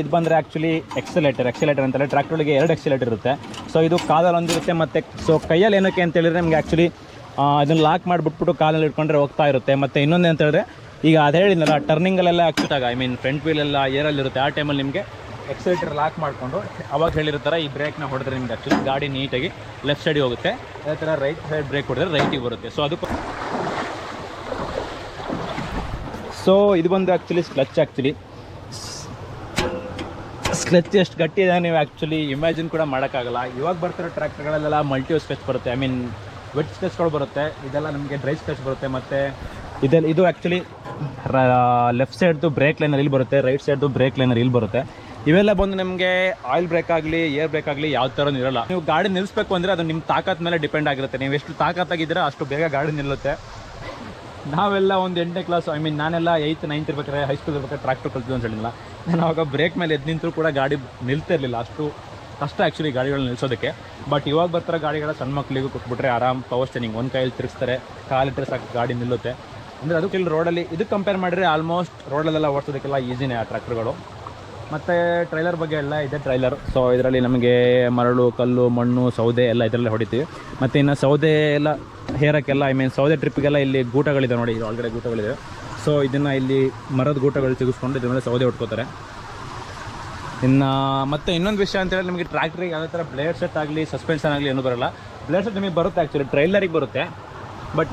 ಇದು ಬಂದರೆ actually accelerator accelerator ಅಂತೇಳಿ ಟ್ರ್ಯಾಕ್ಟರ್ಗೆ ಎರಡು ಎಕ್ಸಲೇಟರ್ ಇರುತ್ತೆ. ಸೊ ಇದು ಕಾಲಲ್ಲಿ ಒಂದಿರುತ್ತೆ ಮತ್ತು ಸೊ ಕೈಯಲ್ಲಿ ಏನಕ್ಕೆ ಅಂತ ಹೇಳಿದ್ರೆ ನಿಮಗೆ ಆ್ಯಕ್ಚುಲಿ ಇದನ್ನು ಲಾಕ್ ಮಾಡಿಬಿಟ್ಬಿಟ್ಟು ಕಾಲಲ್ಲಿ ಇಟ್ಕೊಂಡ್ರೆ ಹೋಗ್ತಾ ಇರುತ್ತೆ. ಮತ್ತು ಇನ್ನೊಂದು ಅಂತ ಹೇಳಿದ್ರೆ, ಈಗ ಅದು ಹೇಳಿದ್ನಲ್ಲ ಟರ್ನಿಂಗಲ್ಲೆಲ್ಲ ಆಗ. ಐ ಮೀನ್ ಫ್ರಂಟ್ ವೀಲೆಲ್ಲ ಏರಲ್ಲಿರುತ್ತೆ ಆ ಟೈಮಲ್ಲಿ ನಿಮಗೆ ಎಕ್ಸಲೇಟರ್ ಲಾಕ್ ಮಾಡಿಕೊಂಡು, ಅವಾಗ ಹೇಳಿರ್ತಾರೆ ಈ ಬ್ರೇಕ್ನ ಹೊಡೆದ್ರೆ ನಿಮ್ಗೆ ಆ್ಯಕ್ಚುಲಿ ಗಾಡಿ ನೀಟಾಗಿ ಲೆಫ್ಟ್ ಸೈಡಿಗೆ ಹೋಗುತ್ತೆ. ಅದೇ ಥರ ರೈಟ್ ಸೈಡ್ ಬ್ರೇಕ್ ಹೊಡೆದ್ರೆ ರೈಟಿಗೆ ಬರುತ್ತೆ. ಸೊ ಅದಕ್ಕೂ ಸೊ ಇದು ಬಂದು ಆ್ಯಕ್ಚುಲಿ ಸ್ಕ್ಲಚ್ ಆ್ಯಕ್ಚುಲಿ ಸ್ಕ್ಲಚ್ ಎಷ್ಟು ಗಟ್ಟಿ ಇದೆ, ನೀವು ಆ್ಯಕ್ಚುಲಿ ಇಮ್ಯಾಜಿನ್ ಕೂಡ ಮಾಡೋಕ್ಕಾಗಲ್ಲ. ಇವಾಗ ಬರ್ತಿರೋ ಟ್ರ್ಯಾಕ್ಟರ್ಗಳಲ್ಲೆಲ್ಲ ಮಲ್ಟಿ ಸ್ಕ್ಲಚ್ ಬರುತ್ತೆ. ಐ ಮೀನ್ ವೆಟ್ ಸ್ಕ್ಲಚ್ಗಳು ಬರುತ್ತೆ. ಇದೆಲ್ಲ ನಮಗೆ ಡ್ರೈ ಸ್ಕ್ಲಚ್ ಬರುತ್ತೆ ಮತ್ತು ಇದೆಲ್ಲ, ಇದು ಆ್ಯಕ್ಚುಲಿ ಲೆಫ್ಟ್ ಸೈಡ್ದು ಬ್ರೇಕ್ ಲೈನರ್ ಇಲ್ಲಿ ಬರುತ್ತೆ ರೈಟ್ ಸೈಡ್ದು ಬ್ರೇಕ್ ಲೈನರ್ ಇಲ್ಲಿ ಬರುತ್ತೆ. ಇವೆಲ್ಲ ಬಂದು ನಿಮಗೆ ಆಯಿಲ್ ಬ್ರೇಕ್ ಆಗಲಿ ಏರ್ ಬ್ರೇಕ್ ಆಗಲಿ ಯಾವ ಥರ ಇರಲ್ಲ. ನೀವು ಗಾಡಿ ನಿಲ್ಲಿಸ್ಬೇಕು ಅಂದರೆ ಅದು ನಿಮ್ಮ ತಾಕತ್ ಮೇಲೆ ಡಿಪೆಂಡ್ ಆಗಿರುತ್ತೆ. ನೀವು ಎಷ್ಟು ತಾಕತ್ತಾಗಿದ್ದೀರಾ ಅಷ್ಟು ಬೇಗ ಗಾಡಿ ನಿಲ್ಲುತ್ತೆ. ನಾವೆಲ್ಲ ಒಂದು ಎಂಟನೇ ಕ್ಲಾಸ್ ಐ ಮೀನ್ ನಾನೆಲ್ಲ ಏಯ್ತ್ ನೈನ್ತ್ ಇರ್ಬೇಕಾದ್ರೆ ಹೈಸ್ಕೂಲ್ ಇರ್ಬೇಕಾದ್ರೆ ಟ್ರ್ಯಾಕ್ಟರ್ ಕಲ್ತಿದ್ದು ಅಂತ ಹೇಳಿಲ್ಲ ನಾನು ಅವಾಗ ಬ್ರೇಕ್ ಮೇಲೆ ಎದ್ದು ನಿಂತರೂ ಕೂಡ ಗಾಡಿ ನಿಲ್ತಿರಲಿಲ್ಲ ಅಷ್ಟು ಕಷ್ಟ ಆ್ಯಕ್ಚುಲಿ ಗಾಡಿಗಳನ್ನ ನಿಲ್ಸೋದಕ್ಕೆ. ಬಟ್ ಇವಾಗ ಬರ್ತಾರೆ ಗಾಡಿಗಳ ಸಣ್ಣ ಮಕ್ಕಳಿಗೂ ಕೊಟ್ಬಿಟ್ರೆ ಆರಾಮ್ ಪವರ್ ಸ್ಟೇನಿಂಗ್ ಒಂದು ಕೈಯಲ್ಲಿ ತಿರುಗಿಸ್ತಾರೆ ಕಾಲಿಟ್ಟರೆ ಸಾಕು ಗಾಡಿ ನಿಲ್ಲುತ್ತೆ. ಅಂದರೆ ಅದಕ್ಕೆ ಇಲ್ಲಿ ರೋಡಲ್ಲಿ ಇದಕ್ಕೆ ಕಂಪೇರ್ ಮಾಡಿದ್ರೆ ಆಲ್ಮೋಸ್ಟ್ ರೋಡಲ್ಲೆಲ್ಲ ಓಡಿಸೋದಕ್ಕೆಲ್ಲ ಈಸಿನೇ ಆ ಟ್ರ್ಯಾಕ್ಟರ್ಗಳು ಮತ್ತು ಟ್ರೈಲರ್ ಬಗ್ಗೆ ಎಲ್ಲ ಇದೆ ಟ್ರೈಲರ್ ಸೊ ಇದರಲ್ಲಿ ನಮಗೆ ಮರಳು, ಕಲ್ಲು, ಮಣ್ಣು, ಸೌದೆ ಎಲ್ಲ ಇದರಲ್ಲೇ ಹೊಡಿತೀವಿ. ಮತ್ತು ಇನ್ನು ಸೌದೆ ಎಲ್ಲ ಹೇರಕ್ಕೆಲ್ಲ ಐ ಮೀನ್ ಸೌದೆ ಟ್ರಿಪ್ಗೆಲ್ಲ ಇಲ್ಲಿ ಗೂಟಗಳಿದೆ ನೋಡಿ, ಇದು ಒಳಗಡೆ ಗೂಟಗಳಿದೆ. ಸೊ ಇದನ್ನು ಇಲ್ಲಿ ಮರದ ಗೂಟಗಳು ತೆಗೆಸ್ಕೊಂಡು ಇದ್ರ ಮೇಲೆ ಸೌದೆ ಉಟ್ಕೋತಾರೆ ಇನ್ನು, ಮತ್ತೆ ಇನ್ನೊಂದು ವಿಷಯ ಅಂತ ಹೇಳಿದ್ರೆ ನಿಮಗೆ ಟ್ರ್ಯಾಕ್ಟ್ರಿಗೆ ಯಾವುದೇ ಥರ ಬ್ಲೇಡ್ ಸೆಟ್ ಆಗಲಿ ಸಸ್ಪೆನ್ಷನ್ ಆಗಲಿ ಏನೂ ಬರಲ್ಲ. ಬ್ಲೇಡ್ ಸೆಟ್ ನಿಮಗೆ ಬರುತ್ತೆ ಆ್ಯಕ್ಚುಲಿ ಟ್ರೈಲರಿಗೆ ಬರುತ್ತೆ. ಬಟ್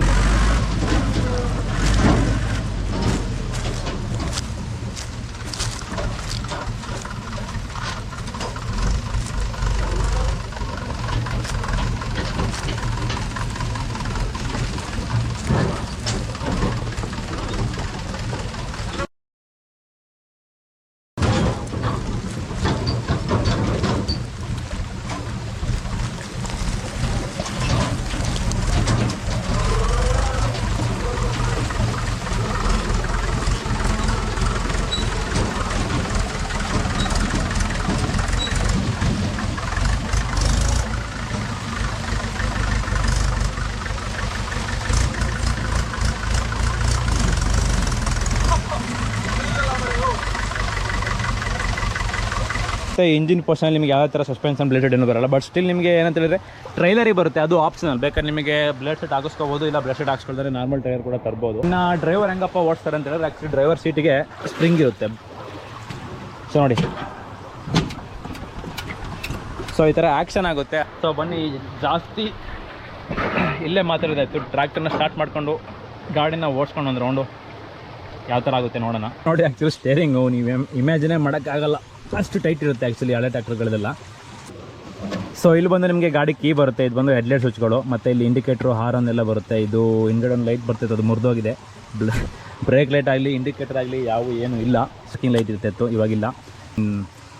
ಮತ್ತು ಇಂಜಿನ್ ಪೋರ್ಷನಲ್ಲಿ ನಿಮಗೆ ಯಾವ ಥರ ಸಸ್ಪೆನ್ಷನ್ ಬ್ಲೇಡ್ ಏನು ಬರಲ್ಲ. ಬಟ್ ಸ್ಟಿಲ್ ನಿಮಗೆ ಏನಂತ ಹೇಳಿದ್ರೆ ಟ್ರೈಲರಿಗೆ ಬರುತ್ತೆ, ಅದು ಆಪ್ಷನಲ್ ಬೇಕಾದ್ರೆ ನಿಮಗೆ ಬ್ಲೇಡ್ ಸೆಟ್ ಹಾಕಿಸ್ಕೋಬೋದು, ಇಲ್ಲ ಬ್ಲೇಡ್ ಸೆಟ್ ಹಾಕ್ಸ್ಕೊಳ್ತಾರೆ ನಾರ್ಮಲ್ ಟೈರ್ ಕೂಡ ತರ್ಬೋದು. ಇನ್ನು ಡ್ರೈವರ್ ಹೆಂಗಪ್ಪ ಓಡಿಸ್ತಾರೆ ಅಂತ ಹೇಳಿದ್ರೆ ಆ್ಯಕ್ಚುಲಿ ಡ್ರೈವರ್ ಸೀಟಿಗೆ ಸ್ಪ್ರಿಂಗ್ ಇರುತ್ತೆ. ಸೊ ನೋಡಿ. ಸೊ ಈ ಥರ ಆ್ಯಕ್ಷನ್ ಆಗುತ್ತೆ. ಸೊ ಬನ್ನಿ, ಜಾಸ್ತಿ ಇಲ್ಲೇ ಮಾತಾಡೋದಾಯ್ತು ಟ್ರ್ಯಾಕ್ಟರ್ನ ಸ್ಟಾರ್ಟ್ ಮಾಡಿಕೊಂಡು ಗಾಡಿನ ಓಡಿಸ್ಕೊಂಡು ಒಂದು ರೌಂಡು ಯಾವ ಥರ ಆಗುತ್ತೆ ನೋಡೋಣ. ನೋಡಿ ಆ್ಯಕ್ಚುಲಿ ಸ್ಟೇರಿಂಗು ನೀವು ಇಮ್ಯಾಜಿನೇ ಮಾಡೋಕ್ಕಾಗಲ್ಲ. ಅಷ್ಟು ಟೈಟ್ ಇರುತ್ತೆ ಆ್ಯಕ್ಚುಲಿ ಹಳೆ ಟ್ಯಾಕ್ಟರ್ಗಳೆಲ್ಲ ಸೊ ಇಲ್ಲಿ ಬಂದು ನಿಮಗೆ ಗಾಡಿ ಕೀ ಬರುತ್ತೆ. ಇದು ಬಂದು ಹೆಡ್ಲೈಟ್ ಸ್ವಿಚ್ಗಳು ಮತ್ತು ಇಲ್ಲಿ ಇಂಡಿಕೇಟ್ರು ಹಾರನ್ ಎಲ್ಲ ಬರುತ್ತೆ. ಇದು ಹಿಂದ್ಗಡೆ ಒಂದು ಲೈಟ್ ಬರ್ತೈತೆ, ಅದು ಮುರಿದೋಗಿದೆ. ಬ್ರೇಕ್ ಲೈಟ್ ಆಗಲಿ ಇಂಡಿಕೇಟರ್ ಆಗಲಿ ಯಾವ ಏನು ಇಲ್ಲ. ಸ್ಕಿನ್ ಲೈಟ್ ಇರ್ತಿತ್ತು ಇವಾಗಿಲ್ಲ.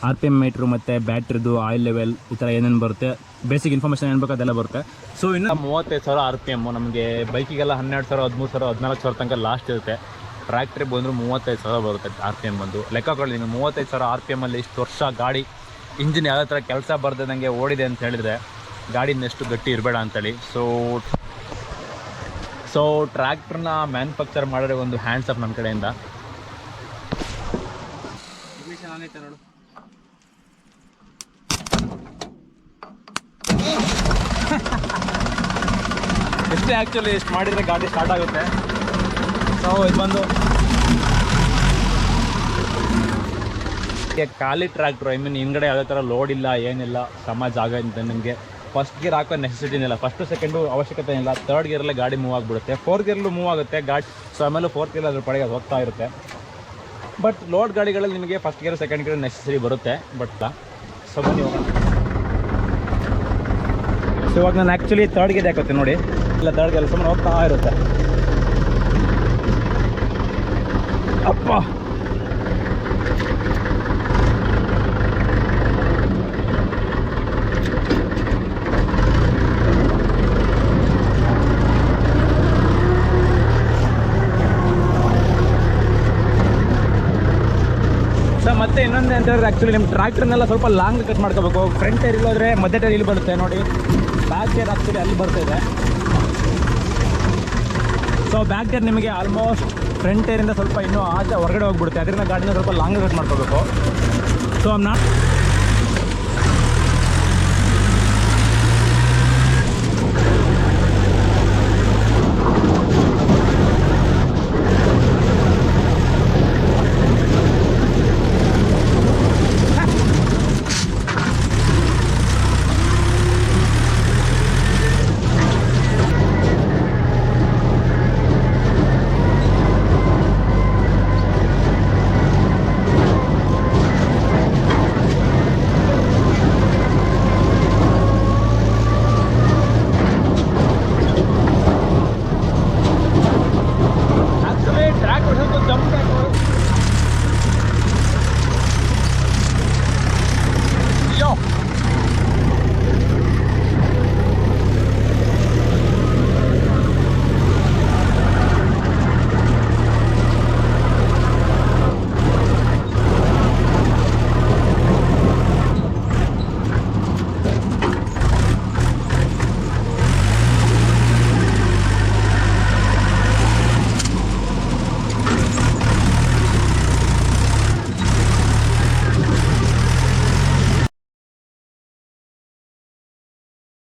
ಆರ್ ಪಿ ಎಂ ಮೀಟ್ರು ಮತ್ತು ಬ್ಯಾಟ್ರಿದು ಆಯಿಲ್ ಲೆವೆಲ್ ಈ ಥರ ಏನೇನು ಬರುತ್ತೆ? ಬೇಸಿಕ್ ಇನ್ಫಾರ್ಮೇಷನ್ ಏನು ಅದೆಲ್ಲ ಬರುತ್ತೆ. ಸೊ ಇನ್ನು ಮೂವತ್ತೈದು ಸಾವಿರ ಆರ್ ಪಿ ಎಮ್ಮು ನಮಗೆ ಬೈಕಿಗೆಲ್ಲ ಹನ್ನೆರಡು ಸಾವಿರ, ಹದಿಮೂರು ಸಾವಿರ, ಹದಿನಾಲ್ಕು ಸಾವಿರ ತನಕ ಲಾಸ್ಟ್ ಇರುತ್ತೆ. ಟ್ರ್ಯಾಕ್ಟ್ರಿಗೆ ಬಂದರೂ ಮೂವತ್ತೈದು ಸಾವಿರ ಬರುತ್ತೆ ಆರ್ ಪಿ ಎಂ ಬಂದು. ಲೆಕ್ಕ ಕೊಡಲಿ ಮೂವತ್ತೈದು ಸಾವಿರ ಆರ್ ಪಿ ಎಮ್ಮಲ್ಲಿ ಇಷ್ಟು ವರ್ಷ ಗಾಡಿ ಇಂಜಿನ್ ಯಾವ ಥರ ಕೆಲಸ ಬರ್ದಂಗೆ ಓಡಿದೆ ಅಂತ ಹೇಳಿದರೆ ಗಾಡಿ ಎಷ್ಟು ಗಟ್ಟಿ ಇರಬೇಡ ಅಂತೇಳಿ. ಸೊ ಸೊ ಟ್ರ್ಯಾಕ್ಟ್ರನ್ನ ಮ್ಯಾನುಫ್ಯಾಕ್ಚರ್ ಮಾಡೋರಿಗೆ ಒಂದು ಹ್ಯಾಂಡ್ಸ್ ಅಪ್ ನನ್ನ ಕಡೆಯಿಂದ. ಎಷ್ಟೇ ಆ್ಯಕ್ಚುಲಿ ಎಷ್ಟು ಮಾಡಿದರೆ ಗಾಡಿ ಸ್ಟಾರ್ಟ್ ಆಗುತ್ತೆ. ಸೊ ಇದು ಬಂದು ಖಾಲಿ ಟ್ರ್ಯಾಕ್ಟ್ರು ಐ ಮೀನ್ ಹಿಂಗಡೆ ಯಾವುದೇ ಥರ ಲೋಡ್ ಇಲ್ಲ, ಏನಿಲ್ಲ, ಸಮ ಜಾಗ ಅಂತ ನಿಮಗೆ. ಫಸ್ಟ್ ಗೇರ್ ಹಾಕೋ ನೆಸೆಸಿಟಿ ಇಲ್ಲ ಫಸ್ಟು ಸೆಕೆಂಡು ಅವಶ್ಯಕತೆ ಇಲ್ಲ ತರ್ಡ್ ಗೇರಲ್ಲೇ ಗಾಡಿ ಮೂವ್ ಆಗಿಬಿಡುತ್ತೆ. ಫೋರ್ತ್ ಗೇರ್ಲ್ಲೂ ಮೂವ್ ಆಗುತ್ತೆ. ಗಾಡಿ ಸೊ ಆಮೇಲೆ ಫೋರ್ತ್ ಗೇರ್ ಅದ್ರ ಪಡೆಗೆ ಅದು ಹೋಗ್ತಾ ಇರುತ್ತೆ. ಬಟ್ ಲೋಡ್ ಗಾಡಿಗಳಲ್ಲಿ ನಿಮಗೆ first gear second gear necessary ಬರುತ್ತೆ. ಬಟ್ ಸೊ ಬನ್ನಿ ಹೋಗೋಣ. ಸೊ ಇವಾಗ ನಾನು ಆ್ಯಕ್ಚುಲಿ ತರ್ಡ್ ಗೇರ್ ಹಾಕೋತೀನಿ ನೋಡಿ. ಇಲ್ಲ ತರ್ಡ್ ಗೇರ್ ಸುಮ್ಮನೆ ಹೋಗ್ತಾ ಇರುತ್ತೆ. ಅಪ್ಪ. ಮತ್ತೆ ಇನ್ನೊಂದು ಅಂತ ಹೇಳಿದ್ರೆ ಆ್ಯಕ್ಚುಲಿ ನಿಮ್ಮ ಟ್ರ್ಯಾಕ್ಟರ್ನೆಲ್ಲ ಸ್ವಲ್ಪ ಲಾಂಗ್ ಕಟ್ ಮಾಡ್ಕೋಬೇಕು. ಫ್ರಂಟ್ ಟೈರ್ ಇಲ್ಲೋದ್ರೆ ಮಧ್ಯ ಟೈರ್ ಇಲ್ಲಿ ಬರುತ್ತೆ ನೋಡಿ. ಬ್ಯಾಕ್ ಟೈರ್ ಆ್ಯಕ್ಚುಲಿ ಅಲ್ಲಿ ಬರ್ತಿದೆ. ಸೊ ಬ್ಯಾಕ್ ಟೈರ್ ನಿಮಗೆ ಆಲ್ಮೋಸ್ಟ್ ಫ್ರಂಟ್ ಟೈರಿಂದ ಸ್ವಲ್ಪ ಇನ್ನೂ ಆಚೆ ಹೊರಗಡೆ ಹೋಗ್ಬಿಡುತ್ತೆ. ಅದರಿಂದ ಗಾಡಿನ ಸ್ವಲ್ಪ ಲಾಂಗ್ ಕಟ್ ಮಾಡ್ಕೋಬೇಕು. So not